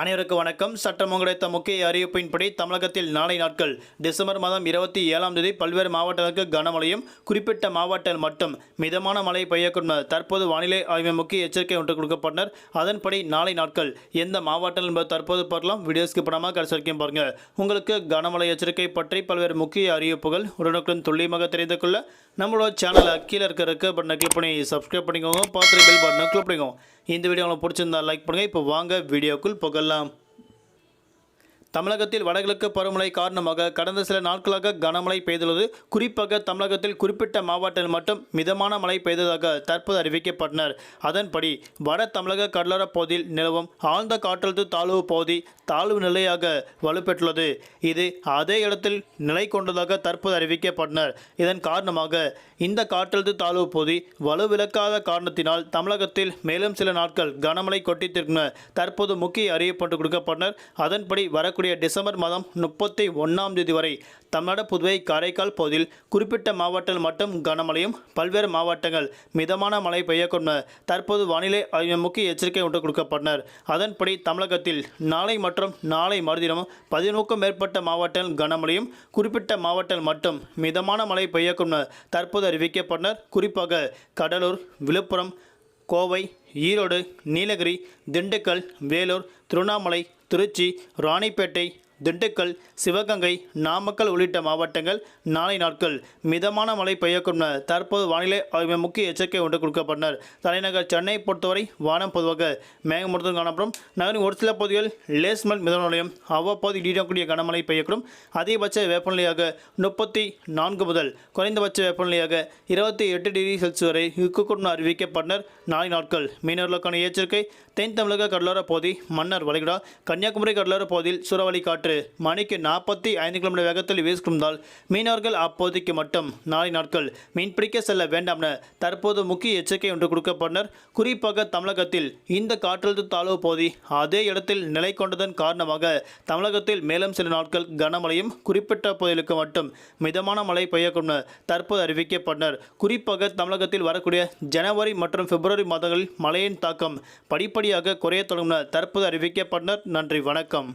அனைவருக்கு வணக்கம். சட்டம் கிடைத்த முக்கிய அறிவிப்பின்படி தமிழகத்தில் நாளை நாட்கள் டிசம்பர் மாதம் இருபத்தி ஏழாம் தேதி பல்வேறு மாவட்டங்களுக்கு கனமழையும் குறிப்பிட்ட மாவட்டங்கள் மட்டும் மிதமான மழை பெய்யக்கூடும் தற்போது வானிலை ஆய்வு முக்கிய எச்சரிக்கை ஒன்று கொடுக்கப்பட்டனர். அதன்படி நாளை நாட்கள் எந்த மாவட்டம் என்பது தற்போது பார்க்கலாம். வீடியோஸ்க்கு படமாக கடைசி வரைக்கும் பாருங்க. உங்களுக்கு கனமழை எச்சரிக்கை பற்றி பல்வேறு முக்கிய அறிவிப்புகள் உடனுக்குடன் துல்லியமாக தெரிந்து கொள்ள நம்மளோட சேனலை கீழே இருக்கிற இருக்க பட்டனை கிளிக் பண்ணி சப்ஸ்கிரைப் பண்ணிக்கோங்க. பார்த்து பில் பட்டனை கிளிக் பண்ணிக்கோங்க. இந்த வீடியோ உங்களுக்கு பிடிச்சிருந்தா லைக் பண்ணுங்கள் இப்போ வாங்க வீடியோக்குள் புகழலாம் தமிழகத்தில் வடகிழக்கு பருவமழை காரணமாக கடந்த சில நாட்களாக கனமழை பெய்துள்ளது. குறிப்பாக தமிழகத்தில் குறிப்பிட்ட மாவட்டத்தில் மட்டும் மிதமான மழை பெய்ததாக தற்போது அறிவிக்கப்பட்டனர். அதன்படி வட தமிழக கடலோரப் பகுதியில் நிலவும் ஆழ்ந்த காற்றழுத்த தாழ்வு பகுதி தாழ்வு நிலையாக வலுப்பெற்றுள்ளது. இது அதே இடத்தில் நிலை கொண்டதாக தற்போது அறிவிக்கப்பட்டனர். இதன் காரணமாக இந்த காற்றழுத்த தாழ்வு பகுதி வலுவிழக்காத காரணத்தினால் தமிழகத்தில் மேலும் சில நாட்கள் கனமழை கொட்டித்திருக்கும் தற்போது முக்கிய அறிவிப்பு கொடுக்கப்பட்டனர். அதன்படி வரக்கூடிய டிசம்பர் மாதம் முப்பத்தி ஒன்றாம் தேதி வரை தமிழ்நாடு புதுவை காரைக்கால் பகுதியில் குறிப்பிட்ட மாவட்டங்கள் மட்டும் கனமழையும் பல்வேறு மாவட்டங்கள் மிதமான மழை பெய்யக்கூடும் தற்போது வானிலை ஆய்வு முக்கிய எச்சரிக்கை ஒன்று கொடுக்கப்பட்டனர். அதன்படி தமிழகத்தில் நாளை மற்றும் நாளை மறுதினமும் பதினோருக்கும் மேற்பட்ட மாவட்டங்கள் கனமழையும் குறிப்பிட்ட மாவட்டங்கள் மட்டும் மிதமான மழை பெய்யக்கூடும் தற்போது அறிவிக்கப்பட்டனர். குறிப்பாக கடலூர் விழுப்புரம் கோவை ஈரோடு நீலகிரி திண்டுக்கல் வேலூர் திருவண்ணாமலை திருச்சி ராணிப்பேட்டை திண்டுக்கல் சிவகங்கை நாமக்கல் உள்ளிட்ட மாவட்டங்கள் நாளை நாட்கள் மிதமான மழை பெய்யக்கும் தற்போது வானிலை ஆய்வு முக்கிய எச்சரிக்கை ஒன்று கொடுக்கப்பட்டனர். தலைநகர் சென்னை பொறுத்தவரை வானம் பொதுவாக மேகமூட்டத்துடன் காணப்படும். நகரின் ஒரு சில பகுதிகள் லேஸ் மல் மிதமான நிலையம் அவ்வப்போது இடியக்கூடிய கனமழை பெய்யக்கூடும். அதிகபட்ச வெப்பநிலையாக முப்பத்தி நான்கு முதல் குறைந்தபட்ச வெப்பநிலையாக இருபத்தி எட்டு டிகிரி செல்சியஸ் வரை இருக்கக்கூடும் அறிவிக்கப்பட்டனர். நாளை நாட்கள் மீனவர்களுக்கான எச்சரிக்கை தென் தமிழக கடலோர பகுதி மன்னர் வளைகுடா கன்னியாகுமரி கடலோர பகுதியில் சூறாவளி காற்று மணிக்கு நாற்பத்தி ஐந்து கிலோமீட்டர் வேகத்தில் வீசிருந்தால் மீனவர்கள் அப்போதைக்கு மட்டும் நாளை நாட்கள் மீன்பிடிக்க செல்ல வேண்டாம் என தற்போது முக்கிய எச்சரிக்கை ஒன்று கொடுக்கப்பட்டனர். குறிப்பாக தமிழகத்தில் இந்த காற்றழுத்த தாழ்வு பகுதி அதே இடத்தில் நிலை கொண்டதன் காரணமாக தமிழகத்தில் மேலும் சில நாட்கள் கனமழையும் குறிப்பிட்ட பகுதிகளுக்கு மட்டும் மிதமான மழை பெய்யக்கூடும் என தற்போது அறிவிக்கப்பட்டனர். குறிப்பாக தமிழகத்தில் வரக்கூடிய ஜனவரி மற்றும் பிப்ரவரி மாதங்களில் மழையின் தாக்கம் படிப்படியாக குறையத் தொடங்கும் என தற்போது அறிவிக்கப்பட்டனர். நன்றி வணக்கம்.